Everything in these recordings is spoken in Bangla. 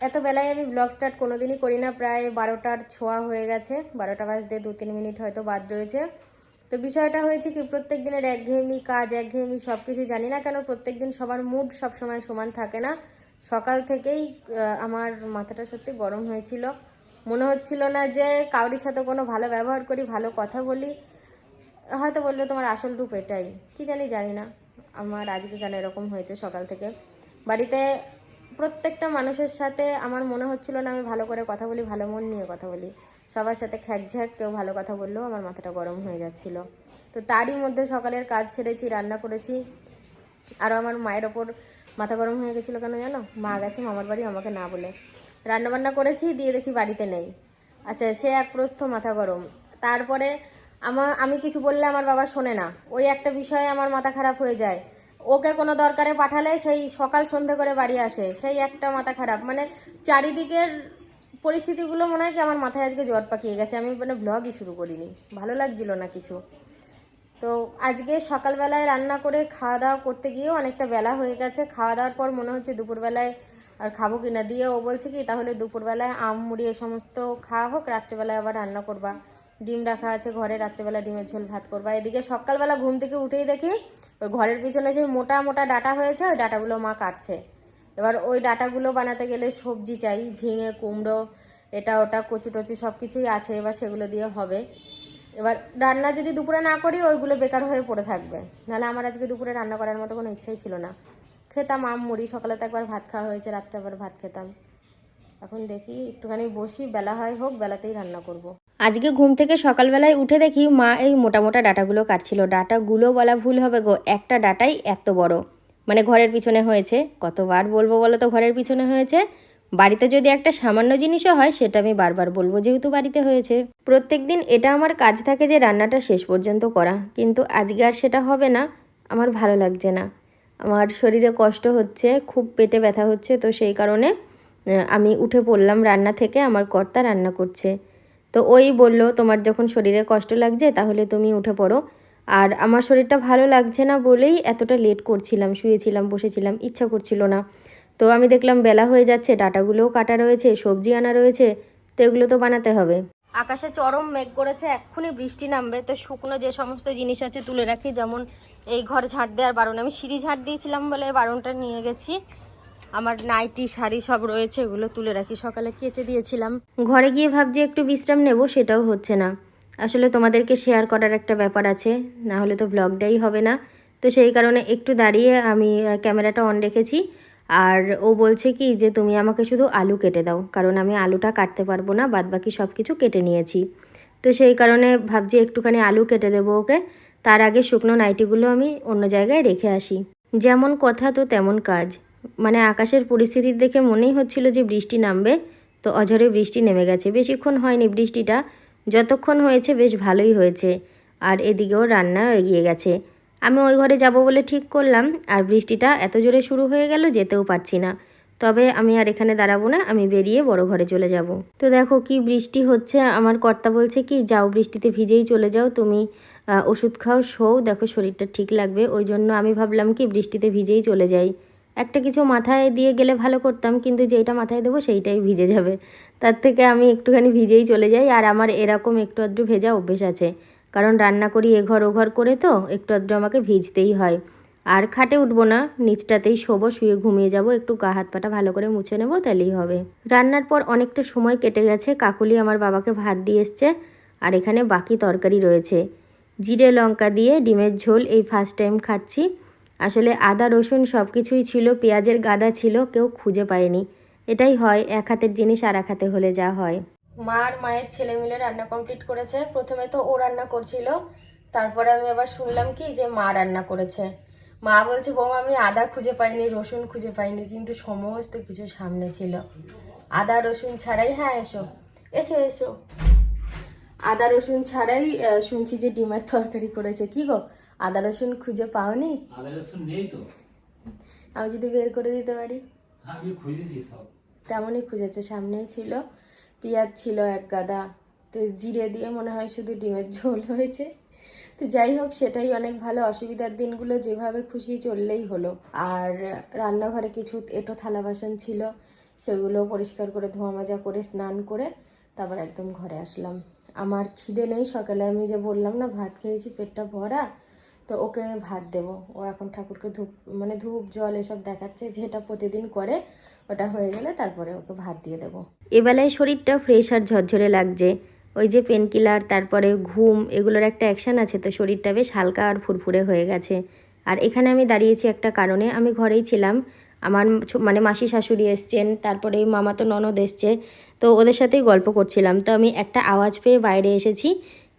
এত বেলায় আমি ব্লগ স্টার্ট কোনোদিনই করি না, প্রায় বারোটার ছোঁয়া হয়ে গেছে। বারোটা বাজতে দু তিন মিনিট হয়তো বাদ রয়েছে। তো বিষয়টা হয়েছে কি, প্রত্যেক দিনের একঘেয়েমি কাজ, একঘেয়েমি সব কিছু জানি না কেন প্রত্যেক দিন সবার মুড সবসময় সমান থাকে না। সকাল থেকেই আমার মাথাটা সত্যি গরম হয়েছিল। মনে হচ্ছিল না যে কাউরির সাথে কোনো ভালো ব্যবহার করি, ভালো কথা বলি। হয়তো বলল তোমার আসল রূপ এটাই। কি জানি জানি না, আমার আজকে কেন এরকম হয়েছে সকাল থেকে। বাড়িতে প্রত্যেকটা মানুষের সাথে আমার মনে হচ্ছিল না আমি ভালো করে কথা বলি, ভালো মন নিয়ে কথা বলি। সবার সাথে খ্যাকঝ্যাক কেউ ভালো কথা বললেও আমার মাথাটা গরম হয়ে যাচ্ছিল। তো তারই মধ্যে সকালের কাজ ছেড়েছি রান্না করেছি। আরও আমার মায়ের ওপর মাথা গরম হয়ে গেছিল কেন জানো? মা গেছে, মামার বাড়ি, আমাকে না বলে। রান্না বান্না করেছি, দিয়ে দেখি বাড়িতে নেই। আচ্ছা সে এক প্রস্থ মাথা গরম। তারপরে আমার আমি কিছু বললে আমার বাবা শোনে না। ওই একটা বিষয়ে আমার মাথা খারাপ হয়ে যায়। ওকে কোনো দরকারে পাঠালে সেই সকাল সন্ধে করে বাড়ি আসে। সেই একটা মাথা খারাপ। মানে চারিদিকের পরিস্থিতিগুলো মনে হয় কি আমার মাথায় আজকে জ্বর পাকিয়ে গেছে। আমি মানে ব্লগই শুরু করিনি। ভালো লাগছিল না কিছু। তো আজকে সকালবেলায় রান্না করে খাওয়া দাওয়া করতে গিয়েও অনেকটা বেলা হয়ে গেছে। খাওয়া দাওয়ার পর মনে হচ্ছে দুপুরবেলায় আর খাব কিনা দিয়ে ও বলছে কি, তাহলে দুপুরবেলায় আম, মুড়ি এ সমস্ত খাওয়া হোক রাত্রেবেলায় আবার রান্না করবা। ডিম রাখা আছে ঘরে, রাত্রেবেলা ডিমের ঝোল, ভাত করবা। এদিকে সকালবেলা ঘুম থেকে উঠেই দেখি ওই ঘরের পিছনে সেই মোটা মোটা ডাটা হয়েছে, ওই ডাটাগুলো মা কাটছে। এবার ওই ডাটাগুলো বানাতে গেলে সবজি চাই, ঝিঙে, কুমড়ো, এটা, ওটা, কচু টচু সব কিছুই আছে, এবার সেগুলো দিয়ে হবে। এবার রান্না যদি দুপুরে না করি, ওইগুলো বেকার হয়ে পড়ে থাকবে। নাহলে আমার আজকে দুপুরে রান্না করার মতো কোনো ইচ্ছাই ছিল না। খেতাম আম, মুড়ি, সকালে তো একবার ভাত খাওয়া হয়েছে, রাত্রে আবার ভাত খেতাম। এখন দেখি, একটুখানি বসি, বেলা হয় হোক, বেলাতেই রান্না করব। আজকে ঘুম থেকে সকালবেলায় উঠে দেখি মা এই মোটা মোটা ডাটাগুলো কাটছিল। ডাটাগুলো বলা ভুল হবে গো, একটা ডাটাই এত বড়। মানে ঘরের পিছনে হয়েছে। কতবার বলব বলো তো ঘরের পিছনে হয়েছে? বাড়িতে যদি একটা সামান্য জিনিসও হয়, সেটা আমি বারবার বলব যেহেতু বাড়িতে হয়েছে। প্রত্যেক দিন এটা আমার কাজ থাকে যে রান্নাটা শেষ পর্যন্ত করা। কিন্তু আজকে আর সেটা হবে না। আমার ভালো লাগছে না। আমার শরীরে কষ্ট হচ্ছে, খুব পেটে ব্যথা হচ্ছে, তো সেই কারণে আমি উঠে পড়লাম রান্না থেকে। আমার কর্তা রান্না করছে। তো ওই বলল, তোমার যখন শরীরে কষ্ট লাগছে, তাহলে তুমি উঠে পড়ো। আর আমার শরীরটা ভালো লাগছে না বলেই এতটা লেট করছিলাম, শুয়েছিলাম, বসেছিলাম, ইচ্ছা করছিল না। তো আমি দেখলাম বেলা হয়ে যাচ্ছে, ডাটাগুলোও কাটা রয়েছে, সবজি আনা রয়েছে, তো এগুলো তো বানাতে হবে। আকাশে চরম মেঘ করেছে, এক্ষুনি বৃষ্টি নামবে, তো শুকনো যে সমস্ত জিনিস আছে তুলে রাখি, যেমন এই ঘর ঝাড় দেওয়ার বারণ। আমি সিঁড়ি ঝাড় দিয়েছিলাম বলে বারণটা নিয়ে গেছি। আমার নাইটি, শাড়ি সব রয়েছে, এগুলো তুলে রাখি। সকালে কেচে দিয়েছিলাম। ঘরে গিয়ে ভাবছি একটু বিশ্রাম নেব, সেটাও হচ্ছে না। আসলে তোমাদেরকে শেয়ার করার একটা ব্যাপার আছে, না হলে তো ব্লগটাই হবে না। তো সেই কারণে একটু দাঁড়িয়ে আমি ক্যামেরাটা অন রেখেছি। আর ও বলছে কি যে, তুমি আমাকে শুধু আলু কেটে দাও, কারণ আমি আলুটা কাটতে পারব না বাদ বাকি সব কিছু কেটে নিয়েছি। তো সেই কারণে ভাবছি একটুখানি আলু কেটে দেবো ওকে। তার আগে শুকনো নাইটিগুলো আমি অন্য জায়গায় রেখে আসি। যেমন কথা তো তেমন কাজ। মানে আকাশের পরিস্থিতি দেখে মনেই হচ্ছিল যে বৃষ্টি নামবে, তো অঝরে বৃষ্টি নেমে গেছে। বেশিক্ষণ হয়নি বৃষ্টিটা, যতক্ষণ হয়েছে বেশ ভালোই হয়েছে, আর এদিকেও রান্নাও এগিয়ে গেছে। আমি ওই ঘরে যাব বলে ঠিক করলাম, আর বৃষ্টিটা এত জোরে শুরু হয়ে গেল যেতেও পারছি না। তবে আমি আর এখানে দাঁড়াবো না, আমি বেরিয়ে বড় ঘরে চলে যাব। তো দেখো কি বৃষ্টি হচ্ছে, আমার কর্তা বলছে কি, যাও বৃষ্টিতে ভিজেই চলে যাও, তুমি ওষুধ খাও, শোও, দেখো শরীরটা ঠিক লাগবে। ওই জন্য আমি ভাবলাম কি, বৃষ্টিতে ভিজেই চলে যাই। একটা কিছু মাথায় দিয়ে গেলে ভালো করতাম, কিন্তু যেইটা মাথায় দেবো সেইটাই ভিজে যাবে। তার থেকে আমি একটুখানি ভিজেই চলে যাই, আর আমার এরকম একটু আধটু ভেজা অভ্যেস আছে। কারণ রান্না করি এ এঘর ওঘর করে তো, একটু আধটু আমাকে ভিজতেই হয়। আর খাটে উঠবো না, নিচটাতেই শোবো, শুয়ে ঘুমিয়ে যাব, একটু গা হাত পাটা ভালো করে মুছে নেব, তাহলেই হবে। রান্নার পর অনেকটা সময় কেটে গেছে, কাকুলি আমার বাবাকে ভাত দিয়ে এসছে, আর এখানে বাকি তরকারি রয়েছে। জিরে লঙ্কা দিয়ে ডিমের ঝোল এই ফার্স্ট টাইম খাচ্ছি। আসলে আদা, রসুন সব কিছুই ছিল, পেঁয়াজের গাদা ছিল, কেউ খুঁজে পায়নি। এটাই হয়, এক হাতের জিনিস আর এক হাতে হলে যা হয়। মা আর মায়ের ছেলে মিলে রান্না কমপ্লিট করেছে। প্রথমে তো ও রান্না করছিল। তারপরে আমি আবার শুনলাম কি যে মা রান্না করেছে। মা বলছে, বৌমা, আমি আদা খুঁজে পাইনি, রসুন খুঁজে পাইনি, কিন্তু সমস্ত কিছু সামনে ছিল। আদা, রসুন ছাড়াই হ্যাঁ এসো এসো এসো। আদা, রসুন ছাড়াই শুনছি যে ডিমের তরকারি করেছে। কি গো? আদা রসুন খুঁজে পাওনি? আদা রসুন নেই তো। আমি যদি বের করে দিতে পারি? আমি খুঁজেছি সব। তেমনই খুঁজেছে সামনেই ছিল। পেঁয়াজ ছিল এক গাদা। তো জিরে দিয়ে মনে হয় শুধু ডিমের ঝোল হয়েছে। তো যাই হোক সেটাই অনেক ভালো। অসুবিধার দিনগুলো যেভাবে খুশি চললেই হলো। আর রান্নাঘরে কিছু এটো থালা বাসন ছিল। সেগুলো পরিষ্কার করে ধোয়া মাজা করে স্নান করে তারপর একদম ঘরে আসলাম। আমার খিদে নেই সকালে আমি যে বললাম না ভাত খেয়েছি পেটটা ভরা। তো ওকে ভাত দেবো। ও এখন ঠাকুরকে ধূপ মানে ধূপ, জল এসব দেখাচ্ছে যেটা প্রতিদিন করে, ওটা হয়ে গেলে তারপরে ওকে ভাত দিয়ে দেবো। এবেলায় শরীরটা ফ্রেশ আর ঝরঝরে লাগছে। ওই যে পেনকিলার তারপরে ঘুম, এগুলোর একটা অ্যাকশান আছে তো শরীরটা বেশ হালকা আর ফুরফুরে হয়ে গেছে। আর এখানে আমি দাঁড়িয়েছি একটা কারণে, আমি ঘরেই ছিলাম। আমার মানে মাসি শাশুড়ি এসছেন, তারপরে মামা তো ননদ এসছে, তো ওদের সাথেই গল্প করছিলাম। তো আমি একটা আওয়াজ পেয়ে বাইরে এসেছি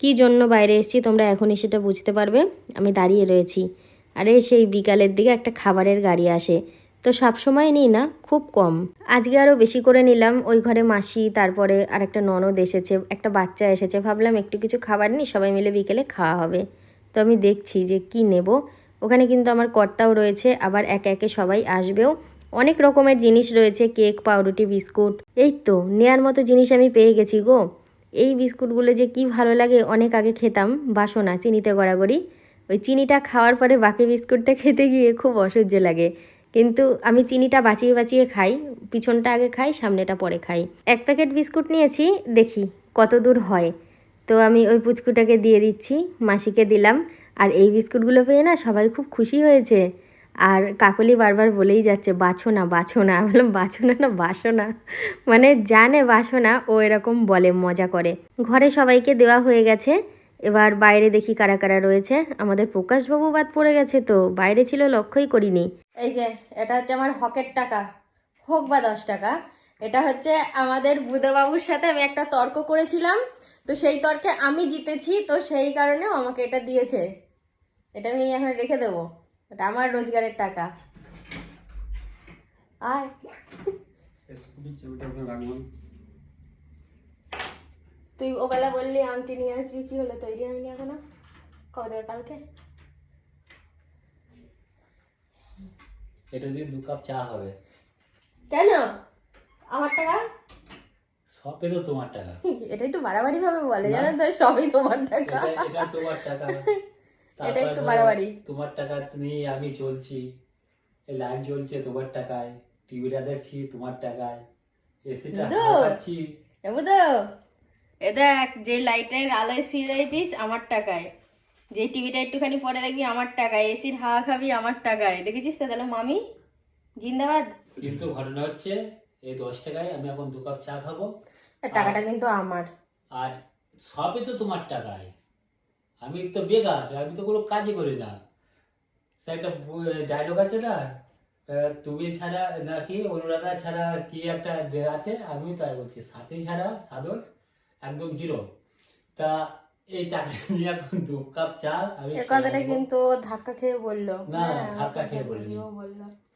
কী জন্য বাইরে এসেছি তোমরা এখনই সেটা বুঝতে পারবে। আমি দাঁড়িয়ে রয়েছি। আরে সেই বিকালের দিকে একটা খাবারের গাড়ি আসে। তো সব সময় নিই না, খুব কম। আজকে আরও বেশি করে নিলাম। ওই ঘরে মাসি, তারপরে আর একটা ননদ এসেছে, একটা বাচ্চা এসেছে। ভাবলাম একটু কিছু খাবার নিই, সবাই মিলে বিকেলে খাওয়া হবে। তো আমি দেখছি যে কি নেব। ওখানে কিন্তু আমার কর্তাও রয়েছে, আবার একে একে সবাই আসবেও। অনেক রকমের জিনিস রয়েছে, কেক, পাউরুটি, বিস্কুট। এই তো, নেয়ার মতো জিনিস আমি পেয়ে গেছি গো। এই বিস্কুটগুলো যে কি ভালো লাগে, অনেক আগে খেতাম, বাসনা, চিনিতে গড়াগড়ি। ওই চিনিটা খাওয়ার পরে বাকি বিস্কুটটা খেতে গিয়ে খুব অসহ্য লাগে। কিন্তু আমি চিনিটা বাঁচিয়ে বাঁচিয়ে খাই, পিছনটা আগে খাই, সামনেটা পরে খাই। এক প্যাকেট বিস্কুট নিয়েছি, দেখি কত দূর হয়। তো আমি ওই পুচকুটাকে দিয়ে দিচ্ছি, মাসিকে দিলাম। আর এই বিস্কুটগুলো পেয়ে না সবাই খুব খুশি হয়েছে। আর কাকলি বারবার বলেই যাচ্ছে বাছো না বাছো না বললাম বাছো না না বাসো না মানে জানে বাসো না ও এরকম বলে, মজা করে। ঘরে সবাইকে দেওয়া হয়ে গেছে। এবার বাইরে দেখি কারা কারা রয়েছে। আমাদের প্রকাশবাবু বাদ পড়ে গেছে তো, বাইরে ছিল লক্ষ্যই করিনি। এই যে, এটা হচ্ছে আমার হকের টাকা। হোক বা দশ টাকা, এটা হচ্ছে আমাদের বুধবাবুর সাথে আমি একটা তর্ক করেছিলাম। তো সেই তর্কে আমি জিতেছি, তো সেই কারণে আমাকে এটা দিয়েছে। এটা আমি এখন রেখে দেবো। এটা আমার রোজগারের টাকা। আয়। তুই ওবেলা বললি আংটি নিয়ে আসবি কি হলো তৈরি হয়নি এখনও? কবে দেবে কালকে? এটা দিয়ে দু কাপ চা হবে। কেন? আমার টাকা? সবই তো তোমার টাকা। এটা একটু বাড়াবাড়ি ভাবে বলে। জানো তো সবই তোমার টাকা। এটা তোমার টাকা। এটা একটু বাড়াবাড়ি। তোমার টাকা নিয়ে আমি চলছি। এই লাইট জ্বলছে তোমার টাকায়। টিভিটা দেখছি তোমার টাকায়। এসিটা। খাচ্ছি এ বুঝো এ দেখ যে লাইটের আলোয় শুয়ে রয়েছিস আমার টাকায়। যে টিভিটা একটুখানি পরে দেখবি আমার টাকায়। এসির হাওয়া খাবি আমার টাকায়। দেখেছিস তো তাহলে মামি? জিন্দাবাদ। কিন্তু ঘটনা হচ্ছে এই দশ টাকায় আমি এখন দু কাপ চা খাব। টাকাটা কিন্তু আমার। আর সবই তো তোমার টাকায়। আমি তো বেকার আমি তো কোনো কাজই করি না। সে একটা ডায়লগ আছে না? তুমি ছাড়া নাকি অনুরাধা ছাড়া কি একটা আছে? আমি তাই বলছি সাথী ছাড়া সাধন একদম জিরো তা এই টাকা নিয়ে এখন দু কাপ চা আমি কথাটা কিন্তু ধাক্কা খেয়ে বলল। না, হ্যাঁ, ধাক্কা খেয়ে বলিনি।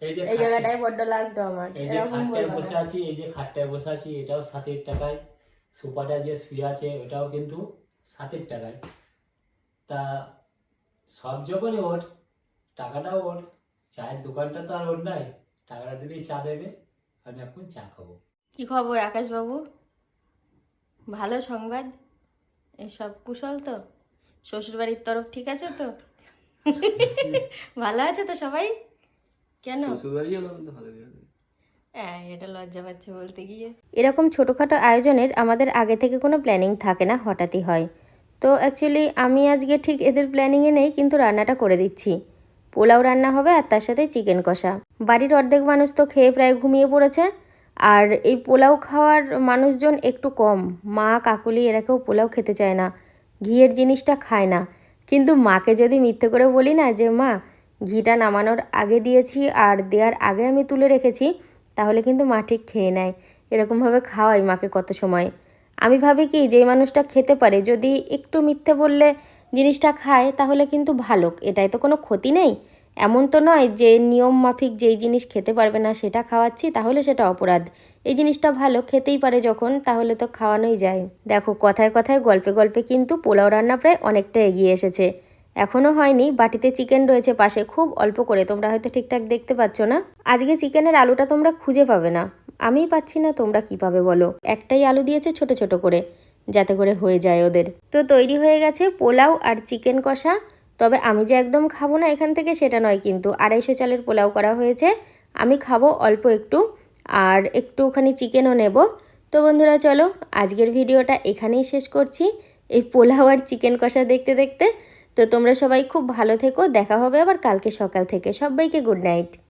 এই যে এই জায়গাটায় বড্ড লাগতো আমার এই যে খাটটায় বসে আছি এই যে খাটটায় বসে আছি এটাও সাতের টাকায়। সোফাটা যে শুয়ে আছে ওটাও কিন্তু সাতের টাকায়। তা সব যখনই ওর টাকাটাও ওর চায়ের দোকানটা তো আর ওর নাই টাকাটা দিলেই চা দেবে আমি এখন চা খাব। কি খবর আকাশবাবু? ভালো সংবাদ? এসব কুশল তো? শ্বশুরবাড়ির তরফ ঠিক আছে তো? ভালো আছে তো সবাই? কেন? হ্যাঁ এটা লজ্জা পাচ্ছে বলতে গিয়ে। এরকম ছোটোখাটো আয়োজনের আমাদের আগে থেকে কোনো প্ল্যানিং থাকে না হঠাৎই হয়। তো অ্যাকচুয়ালি আমি আজকে ঠিক এদের প্ল্যানিংয়ে নেই, কিন্তু রান্নাটা করে দিচ্ছি। পোলাও রান্না হবে আর তার সাথে চিকেন কষা। বাড়ির অর্ধেক মানুষ তো খেয়ে প্রায় ঘুমিয়ে পড়েছে। আর এই পোলাও খাওয়ার মানুষজন একটু কম। মা, কাকুলি এরা কেউ পোলাও খেতে চায় না। ঘিয়ের জিনিসটা খায় না। কিন্তু মাকে যদি মিথ্যে করে বলি না যে, মা, ঘিটা নামানোর আগে দিয়েছি আর দেওয়ার আগে আমি তুলে রেখেছি, তাহলে কিন্তু মা ঠিক খেয়ে নেয়। এরকমভাবে খাওয়াই মাকে কত সময়। আমি ভাবি কি যে মানুষটা খেতে পারে, যদি একটু মিথ্যে বললে জিনিসটা খায়, তাহলে কিন্তু ভালো। এটাই তো কোনো ক্ষতি নেই। এমন তো নয় যে নিয়ম মাফিক যেই জিনিস খেতে পারবে না সেটা খাওয়াচ্ছি, তাহলে সেটা অপরাধ। এই জিনিসটা ভালো, খেতেই পারে যখন, তাহলে তো খাওয়ানোই যায়। দেখো, কথায় কথায়, গল্পে গল্পে কিন্তু পোলাও রান্না প্রায় অনেকটা এগিয়ে এসেছে। এখনও হয়নি, বাটিতে চিকেন রয়েছে পাশে, খুব অল্প করে, তোমরা হয়তো ঠিকঠাক দেখতে পাচ্ছ না। আজকে চিকেনের আলুটা তোমরা খুঁজে পাবে না। আমিই পাচ্ছি না, তোমরা কি পাবে বলো? একটাই আলু দিয়েছে ছোট ছোট করে, যাতে করে হয়ে যায় ওদের। তো তৈরি হয়ে গেছে পোলাও আর চিকেন কষা। তবে আমি যে একদম খাব না এখান থেকে সেটা নয় কিন্তু, আড়াইশো চালের পোলাও করা হয়েছে। আমি খাব অল্প একটু, আর একটুখানি চিকেনও নেব। তো বন্ধুরা, চলো আজকের ভিডিওটা এখানেই শেষ করছি। এই পোলাও আর চিকেন কষা দেখতে দেখতে। তো তোমরা সবাই খুব ভালো থেকো, দেখা হবে আবার কালকে সকাল থেকে। সবাইকে গুড নাইট।